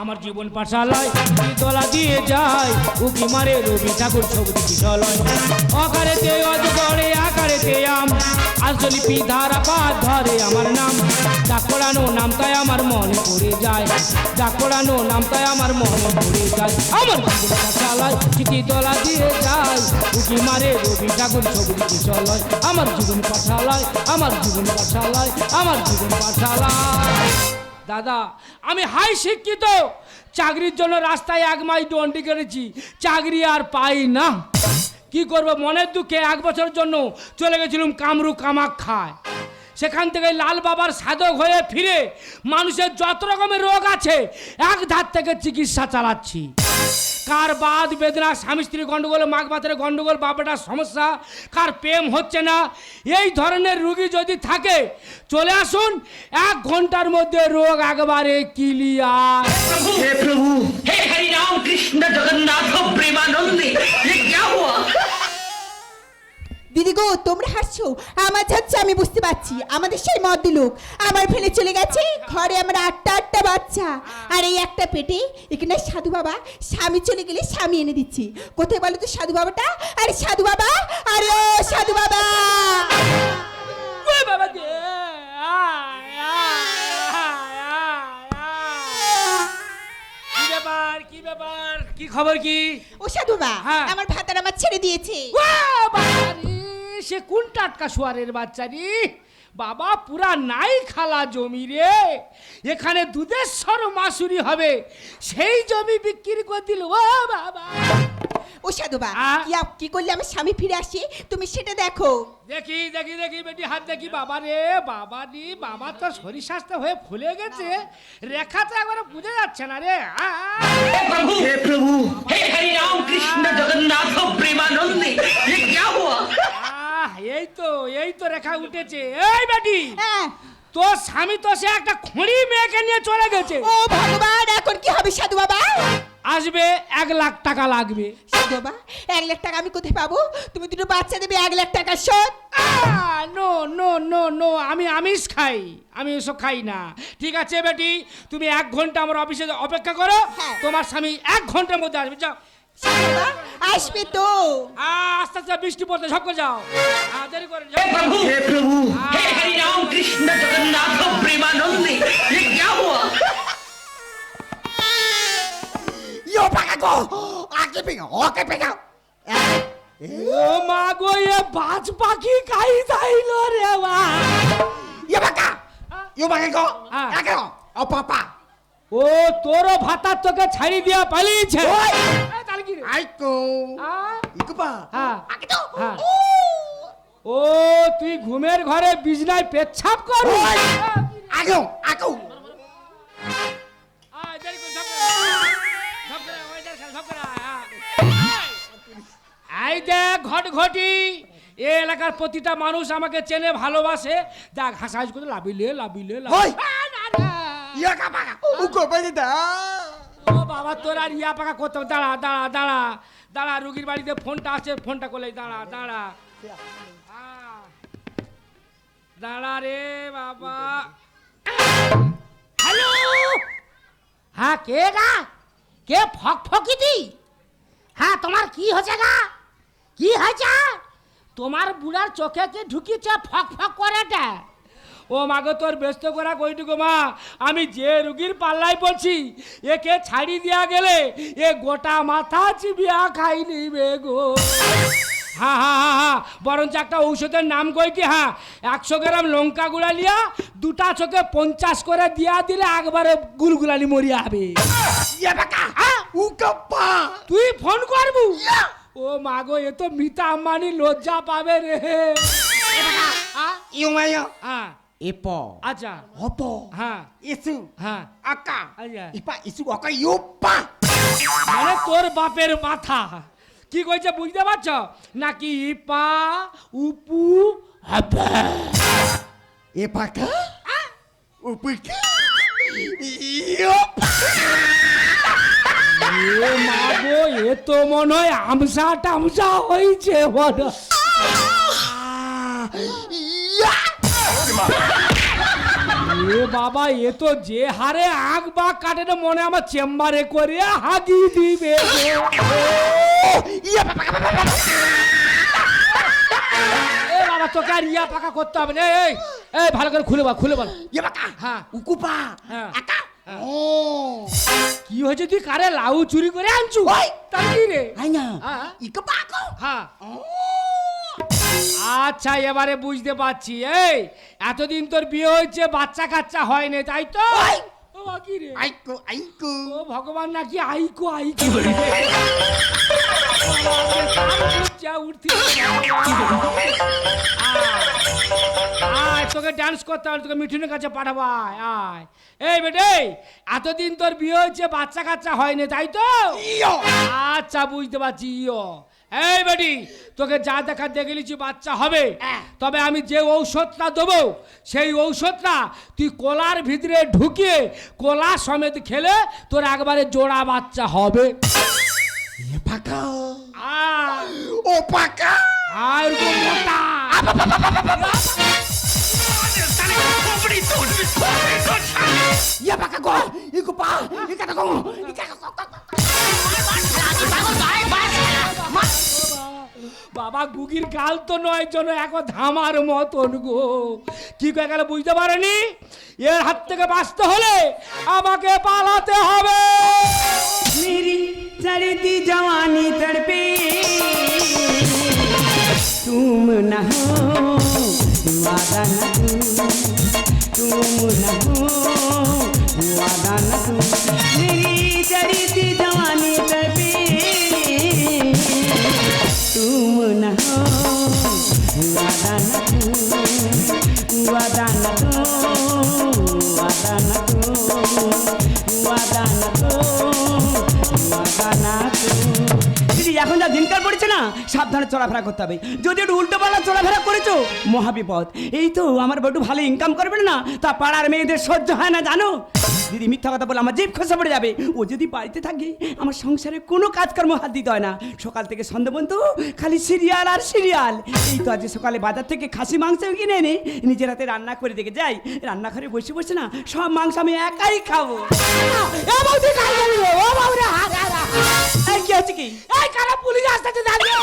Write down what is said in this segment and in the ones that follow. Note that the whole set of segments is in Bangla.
আমার জীবন পাশালায় তোলা দিয়ে যায়, উকি মারে রবি ঠাকুর ছবি কিশলয় অকারেতে অজগরে আকারেতে আম। আঞ্চলিপি ধারা পাত ধরে আমার নাম, যা কোরআনো নামটাই আমার মনে পড়ে যায়। যা কোরআনো নামটাই আমার মনে পড়ে যায়। আমার জীবন পাশালায় চিঠি তোলা দিয়ে যায়, উকি মারে রবি ঠাকুর ছবি কিশলয় আমার জীবন পাশালায়, আমার জীবন পাশালায়, আমার জীবন পাশালায়। দাদা, আমি হাই শিক্ষিত। চাকরির জন্য রাস্তায় এক মাস ডন্ডি করেছি। চাকরি আর পাই না। কি করব মনের দুঃখে এক বছরের জন্য চলে গেছিলাম কামরু কামাক খায় সেখান থেকে লাল বাবার সাধক হয়ে ফিরে মানুষের যত রকমের রোগ আছে, এক ধার থেকে চিকিৎসা চালাচ্ছি। কার বাদ বেদনা স্বামী স্ত্রী গণ্ডগোল মাঘ পাথরের গণ্ডগোল বাবাটার সমস্যা কার প্রেম হচ্ছে না এই ধরনের রুগী যদি থাকে চলে আসুন এক ঘণ্টার মধ্যে রোগ একবারে কিলিয়া হে প্রভু। হে হরি রাম কৃষ্ণ জগন্নাথ প্রেমানন্দে দিদি গো তোমরা হাসছো? আমার যাচ্ছে আমি বুঝতে পারছি। আমাদের সেই মদ্দি লোক আমার ফেলে চলে গেছে। ঘরে আমার আটটা আটটা বাচ্চা। আর এই একটা পেটে এখানে সাধু বাবা স্বামী চলে গেলে স্বামী এনে দিচ্ছি। কোথায় বলো তো সাধু বাবাটা? আরে সাধু বাবা! আরে ও সাধু বাবা। কি? ব্যাপার কি ব্যাপার? কি খবর কি? ও সাধু বাবা হ্যাঁ। আমার ভাতার আমার ছেড়ে দিয়েছে। সে কোন টাটকা সোয়ারের বাচ্চা রে বাবা পুরা নাই খালা জমি রে এখানে দুধেশ্বর মাসুরি হবে সেই জমি বিক্রি করে দিল ও বাবা ও সাধু বাবা আ? কি আপ- কি করলে আমার স্বামী ফিরে আসে তুমি সেটা দেখো দেখি দেখি দেখি বেটি হাত দেখি বাবা রে বাবা রে বাবা তো শরীর স্বাস্থ্য হয়ে ফুলে গেছে রেখা তো একবারে বুঝে যাচ্ছে না রে আ, আ। हे प्रभु हे प्रभु हे हरि राम कृष्ण जगन्नाथ प्रेमानंदी ये क्या हुआ আহ, এই তো এই তো রেখা উঠেছে। এই বেটি হ্যাঁ। তোর স্বামী তো সে একটা খড়ি মেয়েকে নিয়ে চলে গেছে। ও ভগবান এখন কি হবে সাধু বাবা? আসবে এক লাখ টাকা লাগবে। সাধু বাবা এক লাখ টাকা আমি কোথায় পাবো? তুমি দুটো বাচ্চা দেবে এক লাখ টাকা শোধ। নো নো নো নো আমি আমিষ খাই। আমি এসব খাই না। ঠিক আছে বেটি তুমি এক ঘণ্টা আমার অফিসে অপেক্ষা করো। হ্যাঁ। তোমার স্বামী এক ঘণ্টার মধ্যে আসবে। যাও। আসবে তো আ, আস্তে আস্তে বৃষ্টি পড়তে সব করে যাও আ, দেরি করে हे যাও प्रभु हे प्रभु हे हरि राम कृष्ण जगन्नाथ प्रेमानंदी ये क्या हुआ Yo pagago! Aquí pingo, oke pingo. ও মা গো এ বাজ পাখি খাই যাইল রে মা Yo paga. Yo pagago. Ah. Agago. O papa. ও তোরও ভাতার তোকে ছাড়ি দিয়া পালিয়েছে কি রে? Aiko. আ? Iku pa. হ্যাঁ Akito. হ্যাঁ। ও তুই ঘুমের ঘরে পেচ্ছাপ কর ওই! Ago, ako. এই দেখ ঘট ঘটি এ এলাকার প্রতিটা মানুষ আমাকে চেনে ভালোবাসে দেখ হাসাহাস করে লাভিলে লাভিলে লাভিলে। ওই! আ, না, না। Yo ও বাবা, তোর ইয়া পাকা করতে দাঁড়া দাঁড়া দাঁড়া। দাঁড়া, রুগীর বাড়িতে ফোনটা আছে, ফোনটা করলে দাঁড়া দাঁড়া। দাঁড়া রে বাবা। হ্যালো? হ্যাঁ কে গা কে ফক ফকি দি হ্যাঁ তোমার কি হয়েছে গা? কি হয়েছে? তোমার বুড়ার চোখে কি ঢুকিছে ফক ফক করেটা ও মাগো তোর ব্যস্ত করা কইটুকু মা। আমি যে রুগীর পাল্লাই বলছি একে ছাড়ি দিয়া গেলে এ গোটা মাথা চিবিয়া খাই নিবে গো। হ্যাঁ হ্যাঁ হ্যাঁ হ্যাঁ বরঞ্চ একটা ঔষধের নাম কইটি হ্যাঁ একশো গ্রাম লঙ্কা গুঁড়া লিয়া দুটা চোখে পঞ্চাশ করে দিয়া দিলে একবারে গুলগুলালি মরিয়া হবে। তুই ফোন করবু? ও মাগো এ তো মিতা আম্বানি লজ্জা পাবে রে. হ্যাঁ। Ipo. আচ্ছা Opo. হ্যাঁ Isu. হ্যাঁ Ipa isu oka yo pa. মানে তোর বাপের মাথা কি কইছে বুঝতে পারছ নাকি পা উপু Ipaka. Upika. Yo pa. এ মাগো এ তো মনে হয় আমসা টামসা হয়েছে Ya. এ বাবা এ তো যে হারে আঁক বা কাটে না মনে আমার চেম্বারে করে হাগি দিবে এ বাবা তোকে আর ইয়া পাকা করতে হবে না। এই এই ভালো করে খুলে বল খুলে বল। ইয়া বাকা হ্যাঁ। উকুপা? হ্যাঁ। ও। কি হয়েছে? তুই কারে লাউ চুরি করে আনছু? কি রে? আইনা হ্যাঁ। ইকা বাকো হ্যাঁ। আচ্ছা এবারে বুঝতে পারছি। এই এতদিন তোর বিয়ে হয়েছে বাচ্চা কাচ্চা হয়নি তাই তো! ও কি রে। আইকো আইকো। ও ভগবান নাকি আইকো আইকো। আয় তোকে ডান্স করতে হবে তোকে মিঠুনের কাছে পাঠাবো আয় আয়। এই বেটে এতদিন তোর বিয়ে হয়েছে বাচ্চা কাচ্চা হয়নি তাই তো? আচ্ছা বুঝতে পারছি ইয়ো। এই বেটি তোকে যা দেখা দেখে নিচ্ছি বাচ্চা হবে। তবে আমি যে ঔষধটা দেবো সেই ঔষধটা তুই কোলার ভিতরে ঢুকিয়ে কোলা সমেত খেলে তোর একবারে জোড়া বাচ্চা হবে। আর ও বাকা আর মোটা ইয়া বাকা গো ইকুপা ইকা গো। ইকা গো বাবা গুগির গাল তো নয় যেন এক ধামার মতন গো কি করে গেল বুঝতে পারেনি এর হাত থেকে বাঁচতে হলে আমাকে পালাতে হবে मेरी चढ़ती जवानी तड़पे तुम न हो वादा न हो तुम न हो এখন যা দিনকাল পড়েছে না সাবধানে চলাফেরা করতে হবে। যদি একটু উল্টো পাল্টা চলাফেরা করেছ মহাবিপদ। এই তো আমার বটু ভালো ইনকাম করবে না তা পাড়ার মেয়েদের সহ্য হয় না জানো? দিদি মিথ্যা কথা বলে আমার জিভ খসে পড়ে যাবে। ও যদি বাড়িতে থাকে আমার সংসারে কোনো কাজকর্ম হাত দিতে হয় না। সকাল থেকে সন্ধ্যা পর্যন্ত খালি সিরিয়াল আর সিরিয়াল। এই তো আজকে সকালে বাজার থেকে খাসি মাংস কিনে এনে নিজের হাতে রান্না করে দেখে যাই। রান্নাঘরে বসে বসে না সব মাংস আমি একাই খাব। কি হচ্ছে কি? পুলিশ আসতেছে দাঁড়িয়ে।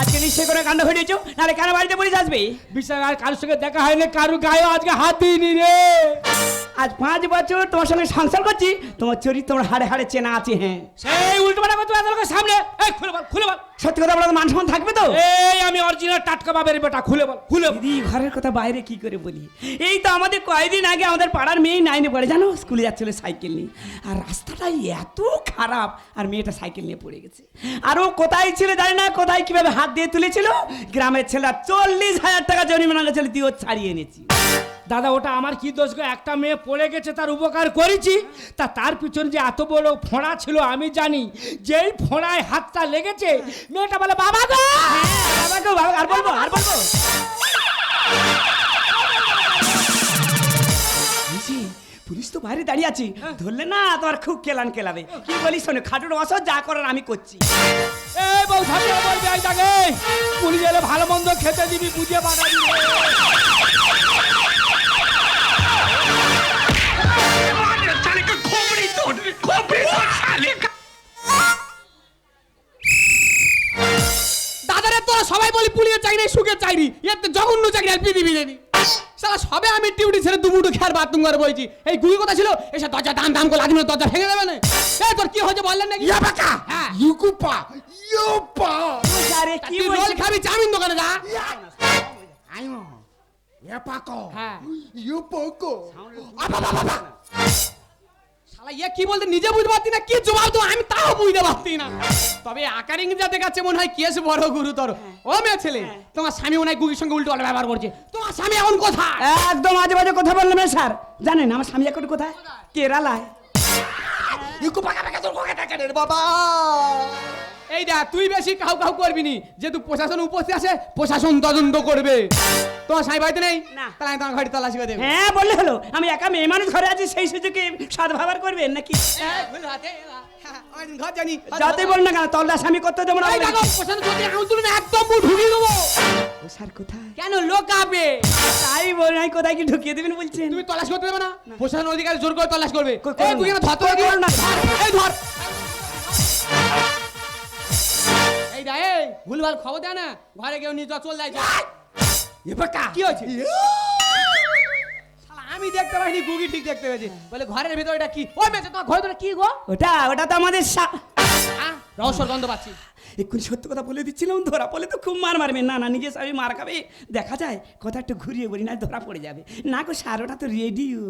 আজকে নিশ্চয় করে কাণ্ড গেছো নাহলে কেন বাড়িতে পুলিশ আসবে? বিশ্বাস আর কারোর সঙ্গে দেখা হয়নি কারু গায়ে আজকে হাত দিইনি রে। আজ পাঁচ বছর তোমার সঙ্গে সংসার করছি তোমার চরিত্র তোমার হাড়ে হাড়ে চেনা আছে হ্যাঁ। সেই উল্টো পাল্টা করতে লোকের সামনে এই খুলে বল খুলে বল। সত্যি কথা বলো তো মান সম্মান থাকবে তো? এই আমি অরিজিনাল টাটকা বাবের বেটা খুলে বল খুলে দিদি ঘরের কথা বাইরে কি করে বলি? এই তো আমাদের কয়েকদিন আগে আমাদের পাড়ার মেয়ে নাইনে পড়ে জানো? স্কুলে যাচ্ছিল সাইকেল নিয়ে। আর রাস্তাটা এত খারাপ আর মেয়েটা সাইকেল নিয়ে পড়ে গেছে। আর ও কোথায় ছিল জানি না কোথায় কীভাবে হাত দিয়ে তুলেছিল? গ্রামের ছেলে চল্লিশ হাজার টাকা জরিমানা গেছিল দিয়ে ছাড়িয়ে এনেছি। দাদা ওটা আমার কি দোষ গো? একটা মেয়ে পড়ে গেছে তার উপকার করেছি। তা তার পিছনে যে এত বড় ফোঁড়া ছিল আমি জানি। যেই ফোঁড়ায় হাতটা লেগেছে মেয়েটা বলে বাবা গো! বাবাকে গো আর বলব আর বলব? পুলিশ তো বাইরে দাঁড়িয়ে আছে। ধরলে না তোমার খুব কেলান কেলাবে। কি বলিস শোনো খাটুর অসর যা করার আমি করছি। এই বউ বলবে এই পুলিশ এলে ভালো মন্দ খেতে দিবি বুঝে পাঠাবি দাদারে তোরা সবাই বলি পুলিশের চাকরি নেই সুখের চাকরি এর তো জঘন্য চাকরি আর পৃথিবী নেই সারা সবে আমি টিউটি ছেড়ে দুমুটো খেয়ার বাথরুম করে বলছি এই গুলি কথা ছিল এসে দরজা দাম দাম করে আদমি দরজা ভেঙে দেবে না। এই তোর কি হয়েছে বললেন নাকি? ইয়া বাকা হ্যাঁ। ইকুপা ইয়োপা আরে কি তুই রোল খাবি চাউমিন দোকানে যা। আইমো ইয়া পাকো হ্যাঁ। ইয়োপকো শালা ইয়ে কি বলতে নিজে বুঝতে পারতি না কি জবাব তো আমি তাও বুঝতে পারতি না। তবে আকার ইংরেজি দেখাচ্ছে মনে হয় কেস বড় গুরুতর। ও মেয়ে ছেলে তোমার স্বামী মনে হয় গুগির সঙ্গে উল্টো পাল্টা ব্যবহার করছে। তোমার স্বামী এখন কোথায়? একদম আজে বাজে কথা বললাম না স্যার। জানেন আমার স্বামী এখন কোথায়? কেরালায়। ইকু পাকা পাকা তোর কোকা বাবা। এই দেখ তুই বেশি কাউ কাউ করবি নি। যেহেতু প্রশাসন উপস্থিত আছে প্রশাসন তদন্ত করবে। তোমার সাই বাড়িতে নেই? না। তাহলে আমি তোমার ঘাড়ি তল্লাশি করে দেবো। হ্যাঁ বললে হলো। আমি একা মেয়ে মানুষ ঘরে আছি সেই সুযোগে সদ্ব্যবহার করবেন নাকি। হ্যাঁ, ঘর জানি যাতে বল না কেন তল্লাশ আমি করতে দেবো না প্রশাসন যদি তুলে একদম ঢুকিয়ে দেবো। ও স্যার কোথায়? কেন লোক আবে তাই বল নাই কোথায় কি ঢুকিয়ে দেবেন বলছেন? তুমি তল্লাশ করতে দেবে না? প্রশাসন অধিকারী জোর করে তল্লাশ করবে। এই তুই না। কেন ধর না। এই ধর। এই দা এই ভুলভাল খবর দেয় না ঘরে কেউ নিয়ে চল যাই কি হয়েছে? আমি দেখতে পাইনি গুগি ঠিক দেখতে পেয়েছি। বলে ঘরের ভিতরে এটা কি? ওই মেয়েছে তোমার ঘরে তোরা কি গো? ওটা ওটা তো আমাদের রহস্যর গন্ধ পাচ্ছি। এক্ষুনি সত্য কথা বলে দিচ্ছিলাম ধরা পড়লে তো খুব মার মারবে। না না নিজে সবই মার খাবে। দেখা যায় কথা একটু ঘুরিয়ে বলি না ধরা পড়ে যাবে। না গো স্যার ওটা তো রেডিও।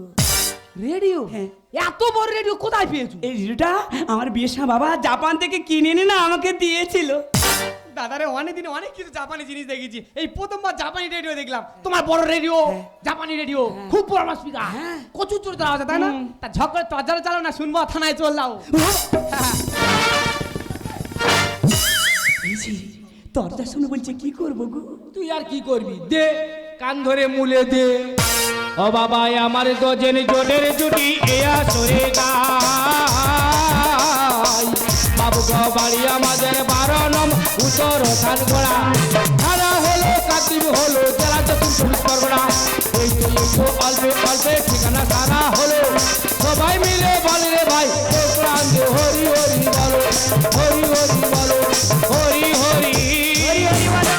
রেডিও? হ্যাঁ। এত বড় রেডিও কোথায় পেয়েছ? এই রেডিওটা আমার বিয়েসা বাবা জাপান থেকে কিনে এনে না আমাকে দিয়েছিল। দাদারে অনেক দিনে অনেক কিছু জাপানি জিনিস দেখেছি। এই প্রথমবার জাপানি রেডিও দেখলাম। তোমার বড় রেডিও জাপানি রেডিও খুব বড় স্পিকার কচুর চোর দেওয়া আছে তাই না? তা করে তরজারে চালাও না শুনব থানায় চল যে, দরজা শুনে বলছে কি করব গো? তুই আর কি করবি? দে কান ধরে মুলে দে। ও বাবা আমার দোজেন জোটের জুটি এয়া সরে গাই বাবু গো বাড়ি আমাদের বারো নম উত্তর খান গোড়া খানা হলো কাতিব হলো জেলা চতুর্থ পরগনা এই তো অল্পে অল্পে ঠিকানা সারা হলো সবাই মিলে বলে রে ভাই দে হরি হরি বলো হরি হরি বলো হরি হরি হরি হরি বলো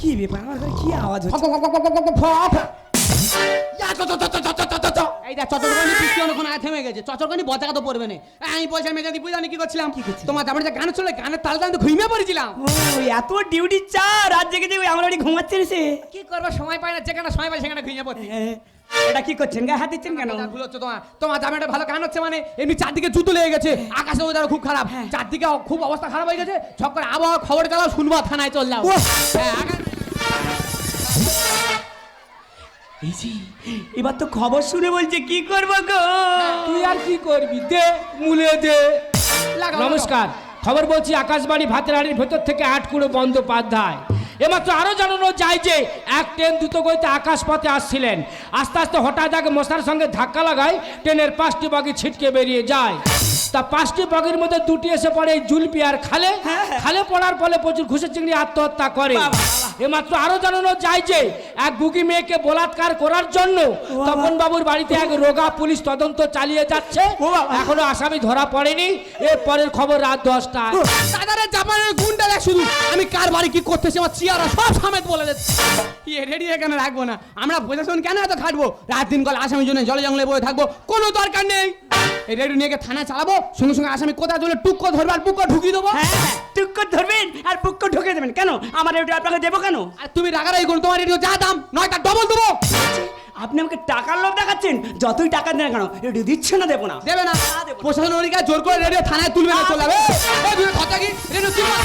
কি ব্যাপার আমার কি আওয়াজ হচ্ছে এই দেখ চচরকানি বৃষ্টি অনুক্ষণ আয় থেমে গেছে। চচরকানি বজাকা তো পড়বে না। আমি পয়সা মেজাদি বুঝানি কি করছিলাম? কি? তোমার জামার যে গান চলে গানের তাল তাল তো ঘুমিয়ে পড়েছিলাম। ও এত ডিউটি চা রাত জেগে জেগে আমরা বাড়ি ঘুমাচ্ছে সে? কি করব সময় পায় না যেখানে সময় পাই সেখানে ঘুমিয়ে পড়ছি। হ্যাঁ, এটা কি করছেন? গায়ে হাত দিচ্ছেন কেন? ভুল হচ্ছে তোমার। তোমার জামাটা ভালো গান হচ্ছে মানে এমনি চারদিকে জুতো লেগে গেছে আকাশে ওদের খুব খারাপ। চারদিকে খুব অবস্থা খারাপ হয়ে গেছে। সব করে আবহাওয়া খবর চালাও শুনব থানায় চল যাও। হ্যাঁ, এই যে, এবার তো খবর শুনে বলছে কি করব গো? তুই আর কি করবি? দে মুলে দে। নমস্কার। খবর বলছি আকাশবাণী ভাতের হাড়ির ভেতর থেকে আটকুড়ো বন্দ্যোপাধ্যায় এমাত্র আরও জানানো যায় যে এক ট্রেন দ্রুত গতিতে আকাশপথে আসছিলেন। আস্তে আস্তে হঠাৎ এক মশার সঙ্গে ধাক্কা লাগায় ট্রেনের পাঁচটি বগি ছিটকে বেরিয়ে যায়। তা পাঁচটি বগির মধ্যে দুটি এসে পড়ে জুলপি আর খালে। খালে পড়ার ফলে প্রচুর ঘুষের চিংড়ি আত্মহত্যা করে। এমাত্র আরও জানানো যায় যে এক বুকি মেয়েকে বলাৎকার করার জন্য তপন বাবুর বাড়িতে এক রোগা পুলিশ তদন্ত চালিয়ে যাচ্ছে। এখনও আসামি ধরা পড়েনি। এর পরের খবর রাত দশটায়। দাদারে জাপানের গুন্ডা দেখ শুধু। আমি কার বাড়ি কি করতেছি আমার চিয়ারা সব সামেত বলে দিচ্ছে। ইয়ে রেডি এখানে রাখব না? আমরা প্রশাসন কেন এত খাটবো রাত দিন কল আসামির জন্য জলে জঙ্গলে বয়ে থাকব। কোনো দরকার নেই। রেডি নিয়ে গিয়ে থানায় চালাবো সঙ্গে সঙ্গে আসামি কোথায় চলে টুক ধরবে আর বুক ঢুকিয়ে দেবো। হ্যাঁ টুক করে ধরবেন আর বুক করে ঢুকে দেবেন। কেন? আমার এটা আপনাকে দেবো কেন? আর তুমি রাগারাগি করো তোমার রেডিও যা দাম নয় তার ডবল দেবো আপনি আমাকে টাকার লোভ দেখাচ্ছেন? যতই টাকা দেন কেন রেডিও দিচ্ছে না দেবো না। দেবে না। প্রশাসন অধিকার জোর করে রেডিও থানায় তুলবে না চলে যাবে। কথা কি? রেডিও তুলবে।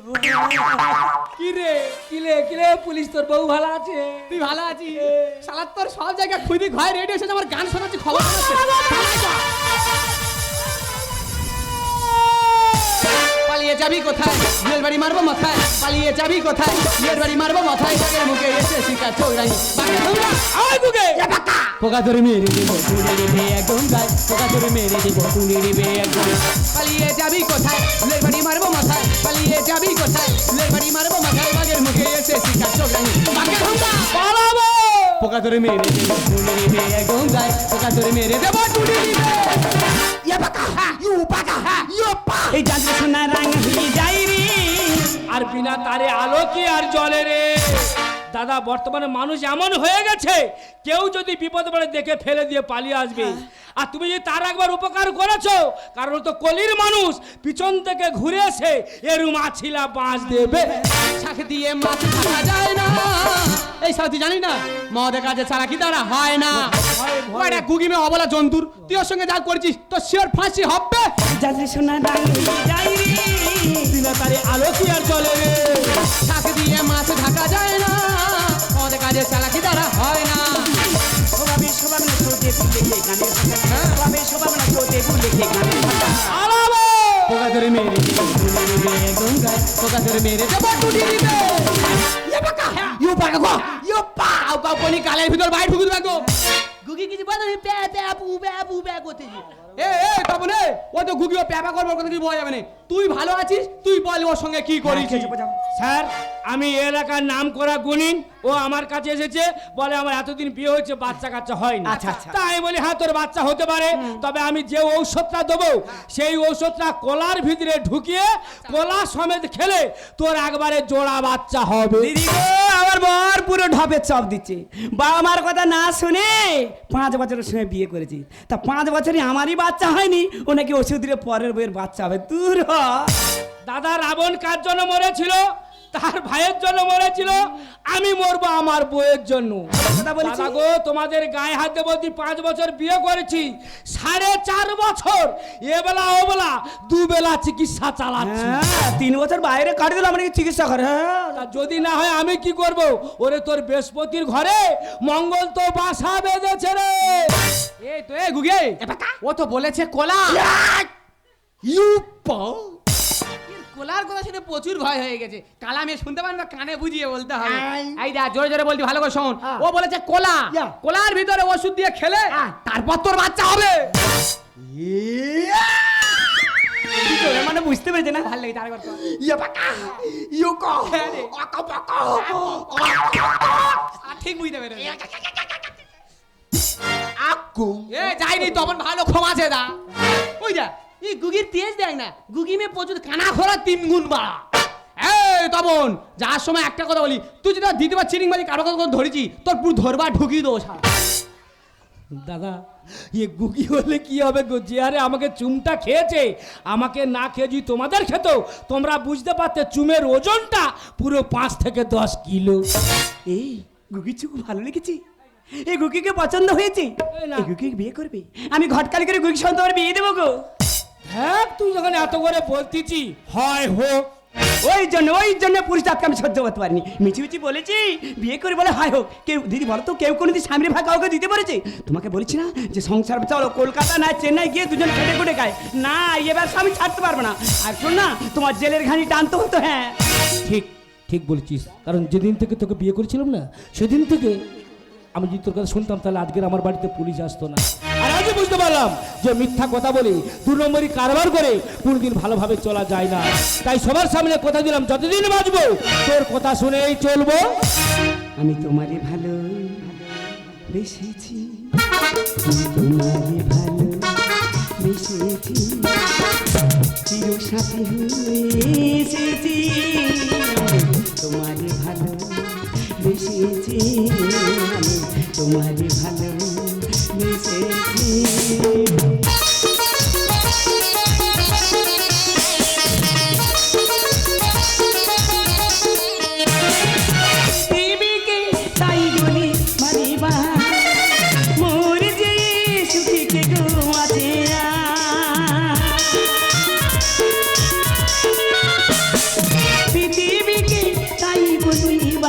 কি রে কি রে কি রে পুলিশ তোর বউ ভালো আছে? তুই ভালো আছিস? শালা তোর সব জায়গায় খুদি ঘরে রেডিও এসেছে আমার গান শোনাচ্ছি খবর। পালিয়ে যাবি কোথায়? বিয়ের বাড়ি মারবো মাথায়। পালিয়ে যাবি কোথায়? বিয়ের বাড়ি মারবো মাথায়। বাগের মুখে এসে শিকার বুকে! পোকা! ধরে মেরে দেবো তুলে দেবে একদম গায়। পোকা ধরে মেরে দেবো তুলে দেবে একদম পালিয়ে যাবি কোথায়? বিয়ের বাড়ি মারবো মাথায়। পালিয়ে যাবি কোথায়? বিয়ের বাড়ি মারবো মাথায় বাগের মুখে এসে শিকার চৌড়াই বাগে ধুমরা পালাবো! পোকা ধরে মেরে দেবো তুলে দেবে একদম গায় পোকা ধরে মেরে দেবো তুলে দেবে এই যাত্রা শোনা রাঙ হয়ে যাই রে। আর বিনা তারে আলো কি আর জলে রে। দাদা বর্তমানে মানুষ এমন হয়ে গেছে কেউ যদি বিপদ পড়ে দেখে ফেলে দিয়ে পালিয়ে আসবে। আর তুমি যদি তার একবার উপকার করেছ কারণ তো কলির মানুষ পিছন থেকে ঘুরে এসে এরু মাছিলা বাঁশ দেবে। শাক দিয়ে মাছ খাওয়া যায় না। এই সাথে জানি না মদের কাজে ছাড়া কি তারা হয় না। ওটা গুগিমে অবলা জন্তুর? তুই ওর সঙ্গে যা করছিস তো শিওর ফাঁসি হবে। যাত্রা শোনা হয়ে যাই রে বিনা তারে আলো কি আর চলে রে? শাক দিয়ে মাছ ঢাকা যায় না। মদের কাজে ছাড়া কি তারা হয় না? স্বভাবে স্বভাবে না ছোটে দেখে গান গানের ভাষা। তবে শোভাবে না খে গানের ভাষা। আলাবো! পোকা ধরে মেরে গঙ্গা পোকা ধরে মেরে দেবো টুটি দিবে। ইউ বাকা গো! ইউ পা! কাউ কাউ কালের ভিতর বাইরে ঢুকে দেবে তো গুগি কিছু বলো প্যা প্যা পু প্যা পু প্যা করতেছি এ এ তপন ও তো গুগিও প্যাপা করবার কথা কিছু বলা যাবে না। তুই ভালো আছিস? তুই বল ওর সঙ্গে কি করিস স্যার আমি এলাকার নাম করা গুণিন। ও আমার কাছে এসেছে বলে আমার এতদিন বিয়ে হয়েছে বাচ্চা কাচ্চা হয়নি। আচ্ছা, আচ্ছা। তাই আমি বলি হ্যাঁ তোর বাচ্চা হতে পারে। তবে আমি যে ঔষধটা দেবো সেই ঔষধটা কলার ভিতরে ঢুকিয়ে কলা সমেত খেলে তোর একবারে জোড়া বাচ্চা হবে। আমার বর পুরো ঢপের চপ দিচ্ছে। বাবা মার কথা না শুনে পাঁচ বছরের সময় বিয়ে করেছি। তা পাঁচ বছরে আমারই বাচ্চা হয়নি ও নাকি ওষুধ দিলে পরের বইয়ের বাচ্চা হবে। দূর দাদা রাবণ কার জন্য মরেছিল? তার ভাইয়ের জন্য মরেছিল। আমি মরবো আমার বউয়ের জন্য। দাদা গো তোমাদের গায়ে হাত দেবো পাঁচ বছর বিয়ে করেছি সাড়ে চার বছর এবেলা ওবেলা দুবেলা চিকিৎসা চালাচ্ছি। হ্যাঁ তিন বছর বাইরে কাটি দিল আমার চিকিৎসা করে? হ্যাঁ যদি না হয় আমি কি করব? ওরে তোর বৃহস্পতির ঘরে মঙ্গল তো বাসা বেঁধেছে রে। এই তো এ গুগে ও তো বলেছে কোলা। কোলার কথা শুনে প্রচুর ভয় হয়ে গেছে। কালামে শুনতে পারেন না কানে বুঝিয়ে বলতে হবে। এই দা জোরে জোরে বলছি ভালো করে শোন। ও বলেছে কোলা। কোলার ভিতরে ওষুধ দিয়ে খেলে তারপর তোর বাচ্চা হবে। মানে বুঝতে পেরেছে না? ভালো লেগেছে আরেকবার কর। ইয়ে বাকা ইউ কো অকা বাকা ঠিক বুঝতে পেরে আকু এ যাইনি তখন ভালো ক্ষমাছে দা। ওই যা। এই গুগির তেজ দেখ না। গুগি মে প্রচুর কানা খোলা তিন গুণ বাড়া। এই তপন যার সময় একটা কথা বলি তুই যদি দ্বিতীয়বার চিনিং মারি কারও কথা ধরেছি তোর পুরো ধরবা ঢুকিয়ে দেবো সারা দাদা ইয়ে গুগি হলে কি হবে গো? যে আরে আমাকে চুমটা খেয়েছে আমাকে না খেয়ে যদি তোমাদের খেত তোমরা বুঝতে পারতে চুমের ওজনটা পুরো পাঁচ থেকে দশ কিলো। এই গুগি চুকু ভালো লেগেছে এই গুগিকে পছন্দ হয়েছে। এই না। গুগিকে বিয়ে করবে। আমি ঘটকালি করে গুগি সঙ্গে তোমার বিয়ে দেবো গো। হ্যাঁ তুই যখন এত করে বলতিছি হয় হোক। ওই জন্য ওই জন্য পুরুষ জাতকে আমি সহ্য করতে পারিনি। মিছি মিছি বলেছি বিয়ে করে বলে হাই হোক। কেউ দিদি বলো তো কেউ কোনোদিন স্বামীর ভাগ কাউকে দিতে পেরেছে তোমাকে বলেছি না যে সংসার চলো কলকাতা না চেন্নাই গিয়ে দুজন খেটে খুটে খায়। না এবার স্বামী ছাড়তে পারবে না। আর শোন না তোমার জেলের ঘানি টানতে হতো হ্যাঁ। ঠিক ঠিক বলেছিস। কারণ যেদিন থেকে তোকে বিয়ে করেছিলাম না সেদিন থেকে আমি যদি তোর কথা শুনতাম তাহলে আজকের আমার বাড়িতে পুলিশ আসতো না। আজকে বুঝতে পারলাম যে মিথ্যা কথা বলে দু নম্বরই কারবার করে কোনোদিন ভালোভাবে চলা যায় না। তাই সবার সামনে কথা দিলাম, যতদিন বাঁচবো, তোর কথা শুনেই চলবো। আমি তোমারে ভালো বেসেছি, তোমারে ভালো বেসেছি চির আমি তোমারে ভালো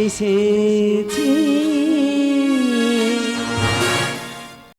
বেসেছি